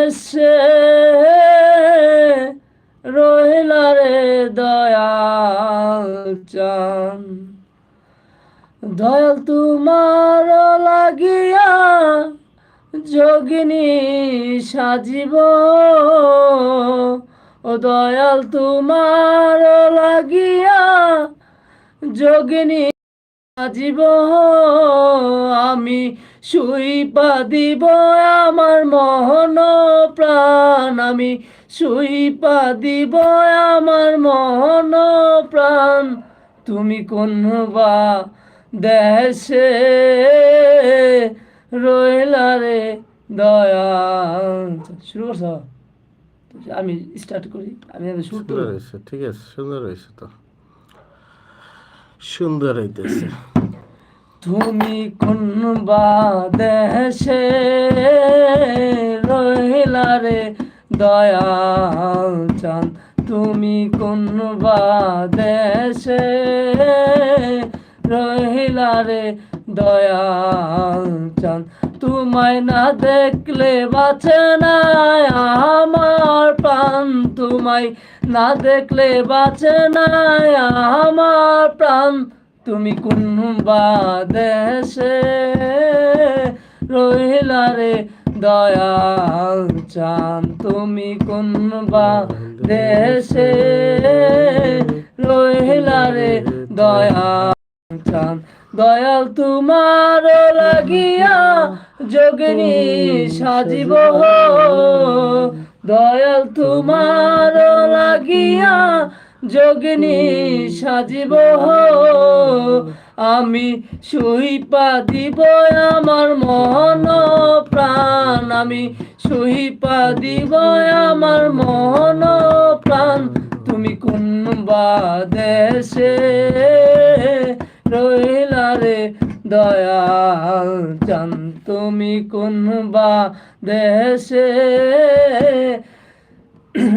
দেশে রহিলা রে দয়াল চান দয়াল তোমার লাগিয়া যোগিনী সাজিব। ও দয়াল তোমার লাগিয়া যোগিনী সাজিব। আমি সুইপা দিব আমার মহন প্রাণ। আমি সুইপা দিব আমার মহন প্রাণ। তুমি কোন বা দেশে রইলা রে দয়া শুরু করছ? আমি স্টার্ট করি। আমি শুরু সুন্দর হয়েছে ঠিক আছে সুন্দর হয়েছে তো। সুন্দর হইতেছে। তুমি কোন দেশে রহিলা রে দয়াল চান তুমি কোন দেশে রহিলা রে দয়াল চান তোমায় না দেখলে বাঁচে না আমার প্রাণ। তোমায় না দেখলে বাঁচে আমার প্রাণ। তুমি কোন বা দেশে রহিলা রে দয়াল চান। তুমি কোন বা দেশে রহিলা রে দয়াল চান। দয়াল তোমার লাগিয়া যোগিনী সাজিব দয়াল তোমার লাগিয়া যোগিনী সাজিব আমি সুইপা দিব আমার মন প্রাণ, আমি সুইপা দিব আমার মন প্রাণ। তুমি কোন দেশে রহিলা রে দয়াল চান তুমি কোন বা দেশে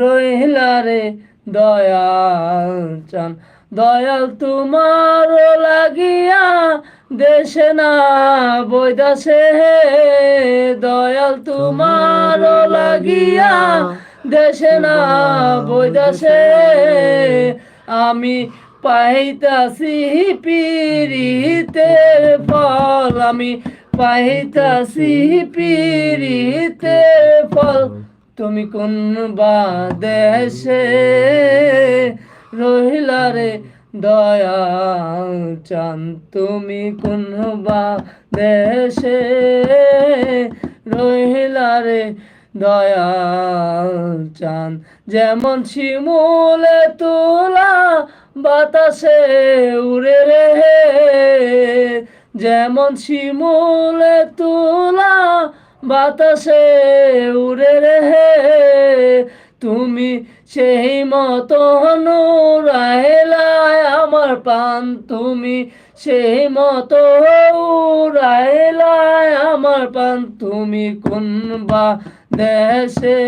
রহিলা রে দয়াল চান। দয়াল তোমার লাগিয়া দেশে না বৈদাসে দয়াল তোমার লাগিয়া দেশে না বৈদাসে আমি পাইতাছি পিরিতের ফল। আমি পাইতাছি পিরিতের ফল। তুমি কোন বা দেশে রহিলা রে? দয়াল চান, তুমি কোন বা দেশে রহিলা রে? দয়াল চান, যেমন শিমুলে তোলা বাতাসে উড়ে রে। যেমন শিমুলে তোলা বাতাসে উড়ে রে তুমি সেই মতন রাহেলায় আমার পান তুমি সেই মতো রাহেলায় আমার পান তুমি কোন বা দেশে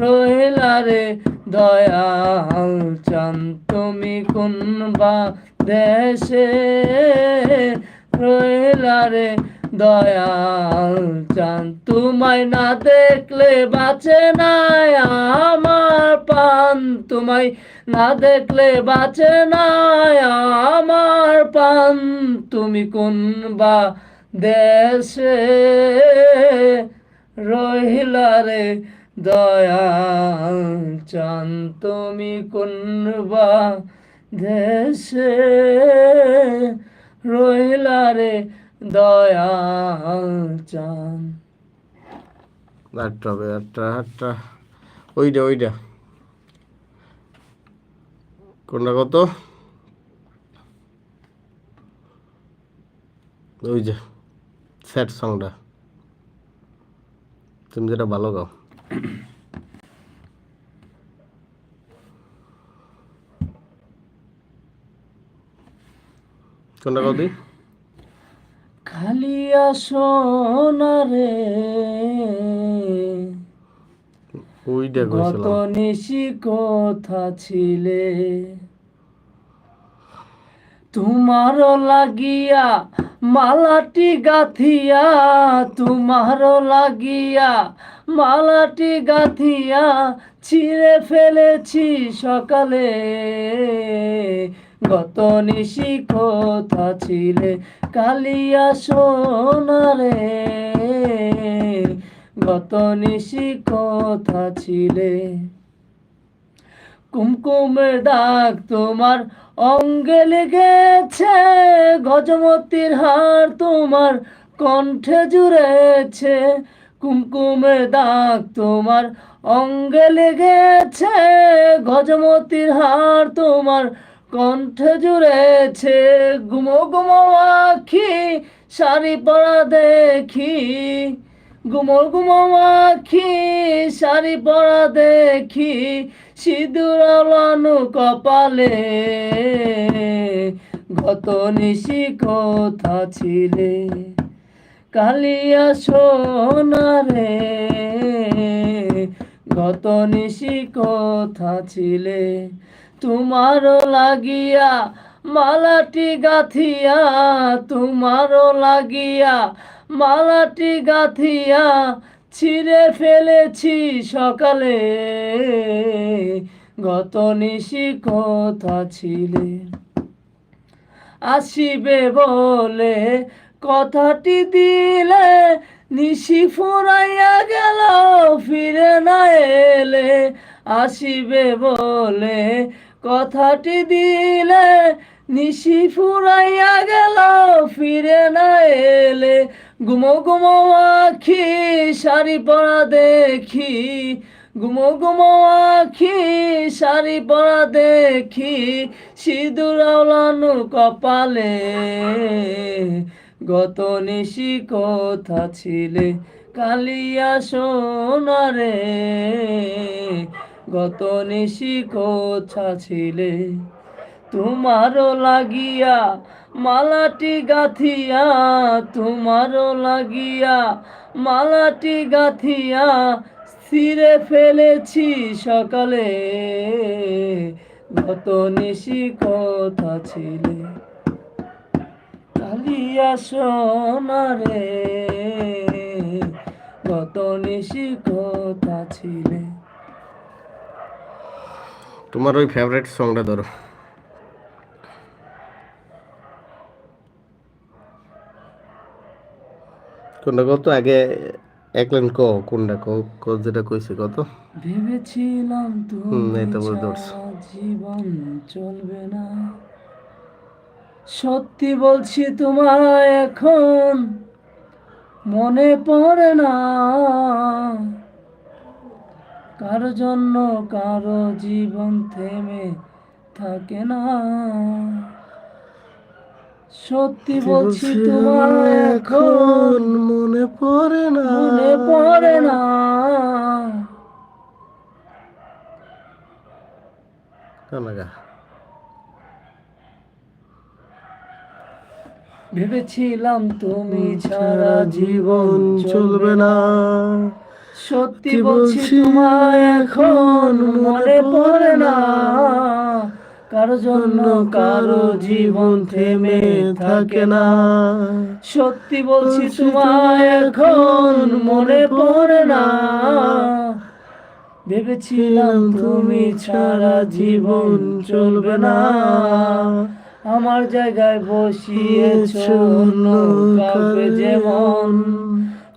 রহিলা রে দয়াল চান তুমি কোন বা দেশে রহিলা রে দয়াল চান, তোমায় না দেখলে বাঁচে না আমার পান তোমায় না দেখলে বাঁচে না আমার পান তুমি কোন বা দেশে রহিলা রে? দয়াল চান, তুমি কোন বা দেশে রহিলা রে? দয়াল চান। আটটা হবে আটটা আটটা ওইটা ওইটা কোনটা কত? ওই যে, স্যাড সংটা তুমি যেটা ভালো গাও। কোনটা কত খালি রে। গত নিশি কথা ছিলে? তোমার লাগিয়া মালাটি গাথিয়া তোমার লাগিয়া মালাটি গাথিয়া ছিঁড়ে ফেলেছি সকালে। গত নিশি কথা ছিলে কালিয়া সোনারে গত নিশি কথা ছিলে। কুমকুমের দাগ তোমার অঙ্গে লেগেছে, গজমতির হার তোমার কণ্ঠে জুড়েছে। কুমকুমের দাগ তোমার অঙ্গে লেগেছে, গজমতির হার তোমার কণ্ঠে জুড়েছে গুমো গুমো আখি, শাড়ি পরা দেখি। গুমো গুমো আখি, শাড়ি পরা দেখি, সিঁদুর লানু কপালে। গত নিশি কথা ছিলে? কালিয়া সোনারে গত নিশি কথা ছিলে? তোমারও লাগিয়া মালাটি গাথিয়া, তোমারও লাগিয়া মালাটি গাথিয়া ছিঁড়ে ফেলেছি সকালে। গত নিশি কথা ছিলে? আসিবে বলে কথাটি দিলে, নিশি ফুরাইয়া গেল, ফিরে না এলে। আসিবে বলে কথাটি দিলে নিশি ফুরাইয়া গেল, ফিরে না এলে। গুমো গুমো আখি, শাড়ি পরা দেখি। গুমো গুমো আখি, শাড়ি পরা দেখি। সিঁদুর আওলানো কপালে। গত নিশি কথা ছিলে? কালিয়া সোনারে। গত নিশি কোথা ছিলে তোমারও লাগিয়া মালাটি গাথিয়া তোমারও লাগিয়া মালাটি গাথিয়া ছিঁড়ে ফেলেছি সকালে। গত নিশি কথা ছিলে কালিয়া সোনারে গত নিশি কথা ছিলে তোমার ওই ফেভারিট সংটা ধরো। কোনটা কত আগে এক লাইন ক কোনটা ক ক যেটা কইছে কত ভেবেছিলাম তুমি তো বুঝতে পারছি। জীবন চলবে না। সত্যি বলছি তোমায় এখন মনে পড়ে না। কারও জন্য কারও জীবন থেমে থাকে না? সত্যি বলছি তোমায় এখন মনে পড়ে না। মনে পড়ে না। ভেবেছিলাম তুমি ছাড়া জীবন চলবে না। সত্যি বলছি তোমায় এখন মনে পড়ে না। কারও জন্য কারও জীবন থেমে থাকে না। সত্যি বলছি তোমায় এখন মনে পড়ে না। ভেবেছিলাম তুমি ছাড়া জীবন চলবে না। আমার জায়গায় বসিয়েছ কাউকে যেমন।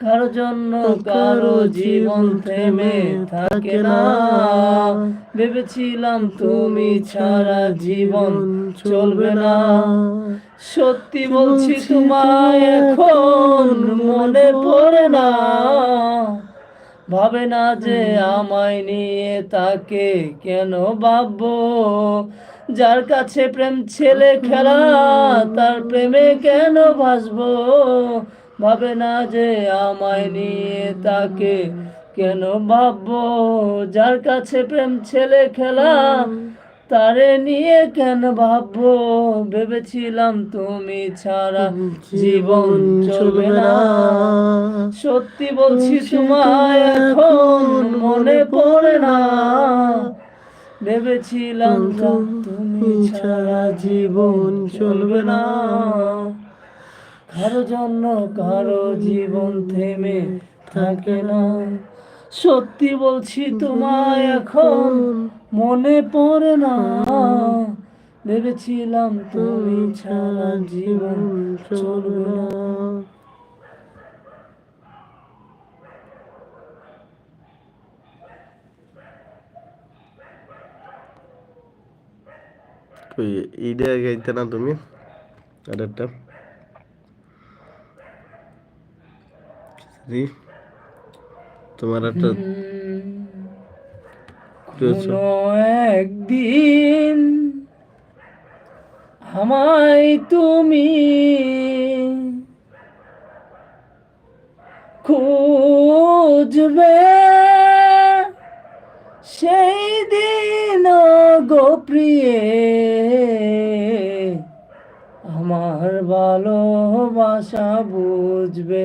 কারও জন্য কারও জীবন থেমে থাকে না। ভেবেছিলাম তুমি ছাড়া জীবন চলবে না। সত্যি বলছি তোমায় এখন মনে পড়ে না। ভাবে না যে আমায় নিয়ে তাকে কেন ভাববো? যার কাছে প্রেম ছেলে খেলা তার প্রেমে কেন ভাসবো? ভাবে না যে আমায় নিয়ে তাকে। কেন ভাববো? যার কাছে প্রেম ছেলে খেলা তারে নিয়ে কেন ভাববো? ভেবেছিলাম তুমি ছাড়া জীবন চলবে না। সত্যি বলছি তোমায় এখন মনে পড়ে না। ভেবেছিলাম তুমি ছাড়া জীবন চলবে না। কারও জন্য কারও জীবন থেমে থাকে না। সত্যি বলছি তোমায় এখন মনে পড়ে না। ভেবেছিলাম তুমি ছাড়া জীবন চলবে না। এইটা গাইতে না তুমি? আর একটা। তোমার একটা একদিন আমায় তুমি খুঁজবে। সেই দিন গো প্রিয়ে আমার ভালোবাসা বুঝবে।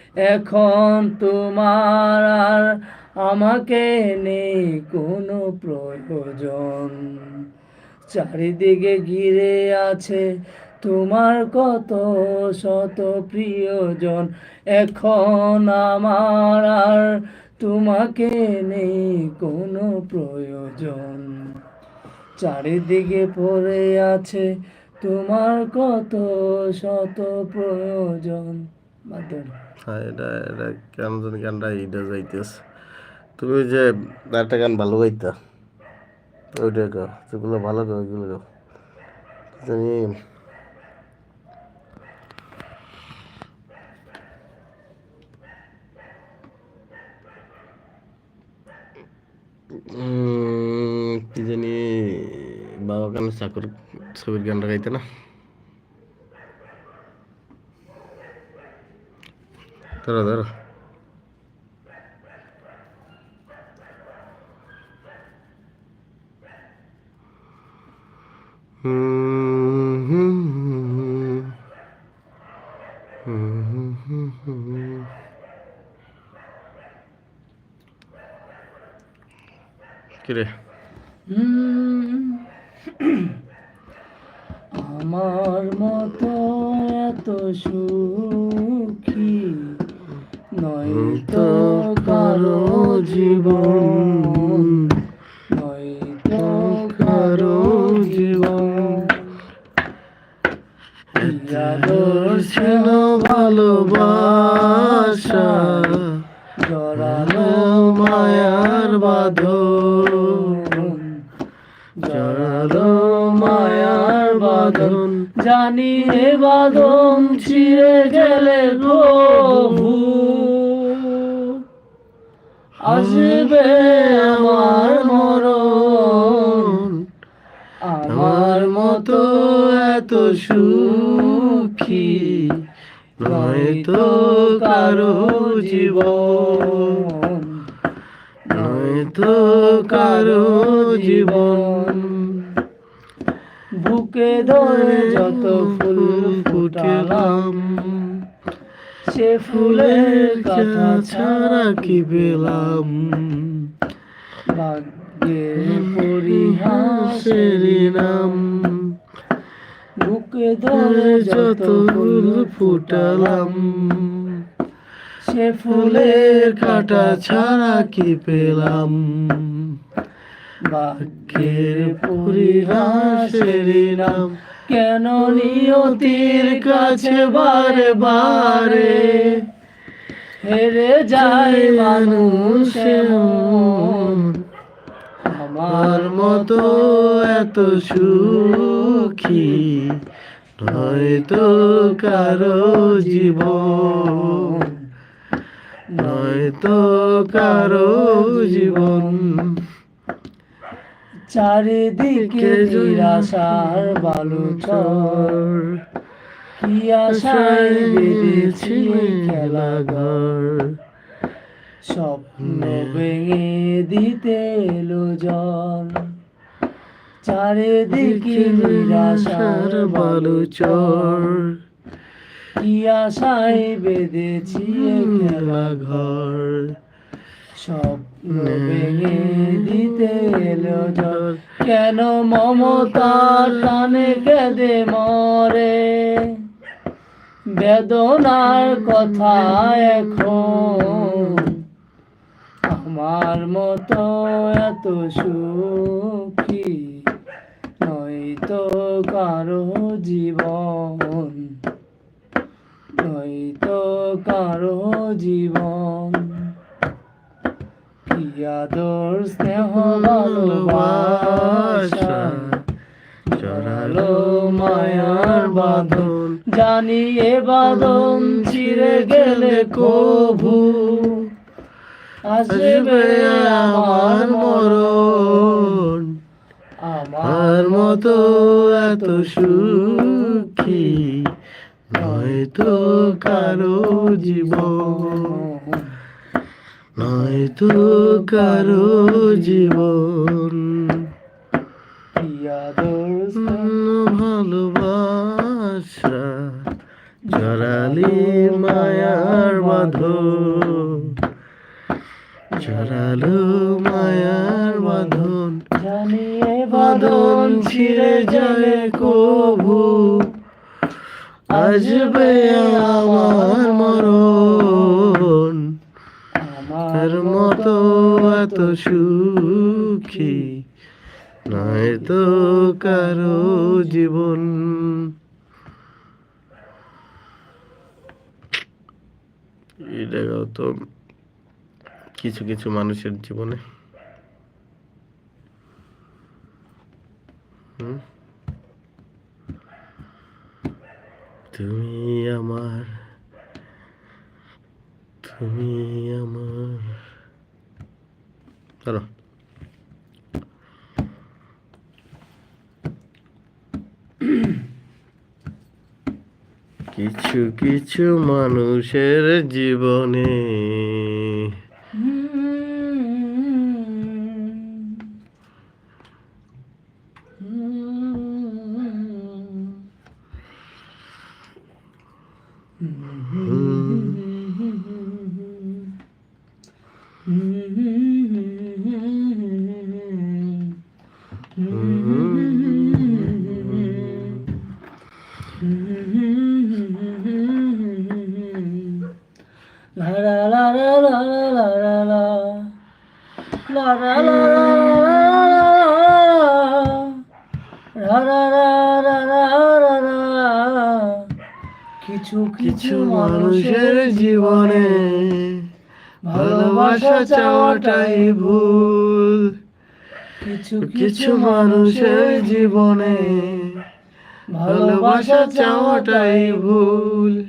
এখন তোমার আর আমাকে নেই কোনো প্রয়োজন। চারিদিকে ঘিরে আছে তোমার কত শত প্রিয়জন। এখন আমার আর তোমাকে নেই কোনো প্রয়োজন। চারিদিকে পড়ে আছে তোমার কত শত প্রয়োজন। দাও। হ্যাঁ এটা এটা কেন জানি গানটা এইটা যাইতেছে। তুমি যে একটা গান ভালো গাইতা, ওইটা গাও, যেগুলো ভালো গাও, ওইগুলো গাও। জানি কি জানি, বাবা কেন চাকর ছবির গানটা গাইতে না? ধরো ধরো হুম ছিল ভালোবাসা, জড়ালো মায়ার বাঁধন। জড়ালো মায়ার বাঁধন। জানি এ বাঁধন ছিঁড়ে গেলে প্রভু আসবে আমার মরণ। আমার মতো এত সুখী নয়তো কারও জীবন, নয়তো কারও জীবন। বুকে ধরে যত ফুল ফুটালাম, সে ফুলের কথা ছাড়া কি পেলাম? ভাগ্যের পরিহাসের নাম বুকে ধরে যত ফুল ফুটালাম সে ফুলের কাটা ছাড়া কি পেলাম ভাগ্যের পরিহাসের নাম কেন নিয়তির কাছে বারে বারে হেরে যায় মানুষ। আমার মতো এত সুখী নয়তো কারও জীবন নয়তো কারও জীবন। চারিদিকে নিরাশার বালুচর কি আশায় বেঁধেছি খেলা ঘর স্বপ্ন ভেঙে দিতে এলো জল। চারিদিকে নিরাশার বালুচর। কি আশায় বেঁধেছি খেলা ঘর। স্বপ্ন ভেঙে দিতে এলো জল। কেন মমতার টানে কেঁদে মরে? বেদনার কথা এখন আমার মতো এত সুখী নয়তো কারও জীবন। নয়তো কারও জীবন। কি আদর, স্নেহ, ভালোবাসা? জড়ালো মায়ার বাঁধন। জানি এ বাঁধন ছিঁড়ে গেলে কভু। আসবে আমার মরণ। আর মতো এত সুখী নয়তো কারও জীবন। নয়তো কারও জীবন। ভালোবাসা জড়ালি মায়ার বাঁধন। সরালো মায়ার বাঁধন জানিয়ে বাঁধন ছিঁড়ে যায় কবু। আসবে আমার মরণ আমার মতো এত সুখী নয় তো কারও জীবন। Y le কিছু কিছু মানুষের জীবনে। তুমি আমার তুমি আমার। চলো। কিছু কিছু মানুষের জীবনে কিছু কিছু মানুষের জীবনে ভালোবাসা চাওয়াটাই ভুল। কিছু কিছু মানুষের জীবনে ভালোবাসা চাওয়াটাই ভুল।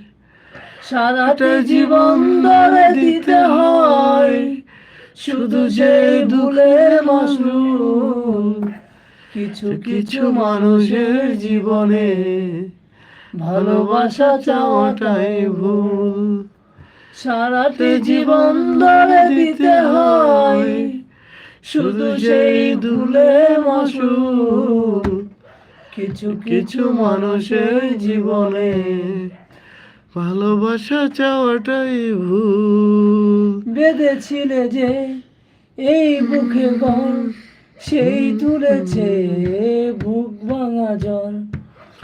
সারাটা জীবন ধরে দিতে হয় শুধু যে দুলে মাসুল কিছু কিছু মানুষের জীবনে ভালোবাসা চাওয়াটাই ভুল। সারাতে জীবন ধরে দিতে হয়। শুধু সেই দুলে মাসুল কিছু কিছু মানুষের জীবনে ভালোবাসা চাওয়াটাই ভুল। বেঁধেছিলে যে এই বুকে ঘর সেই তুলেছে বুক ভাঙা জল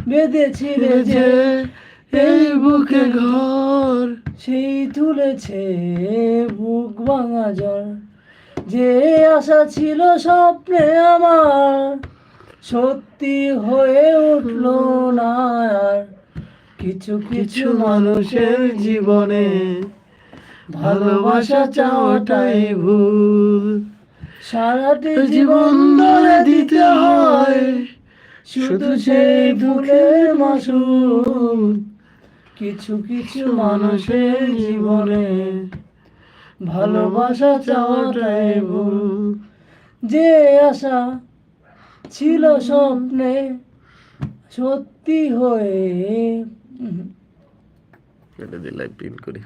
বেঁধেছিলে যে এই বুকে ঘর। সেই তুলেছে বুক ভাঙা জল যে আশা ছিল স্বপ্নে আমার সত্যি হয়ে উঠল না আর। কিছু কিছু মানুষের জীবনে ভালোবাসা চাওয়াটাই ভুল। সারাটি জীবন ধরে দিতে হয়। শুধু সেই ভুলের মাসুল। কিছু কিছু মানুষের জীবনে ভালোবাসা চাওয়াটাই ভুল। যে আশা ছিল স্বপ্নে সত্যি হয়ে দিলাই করি।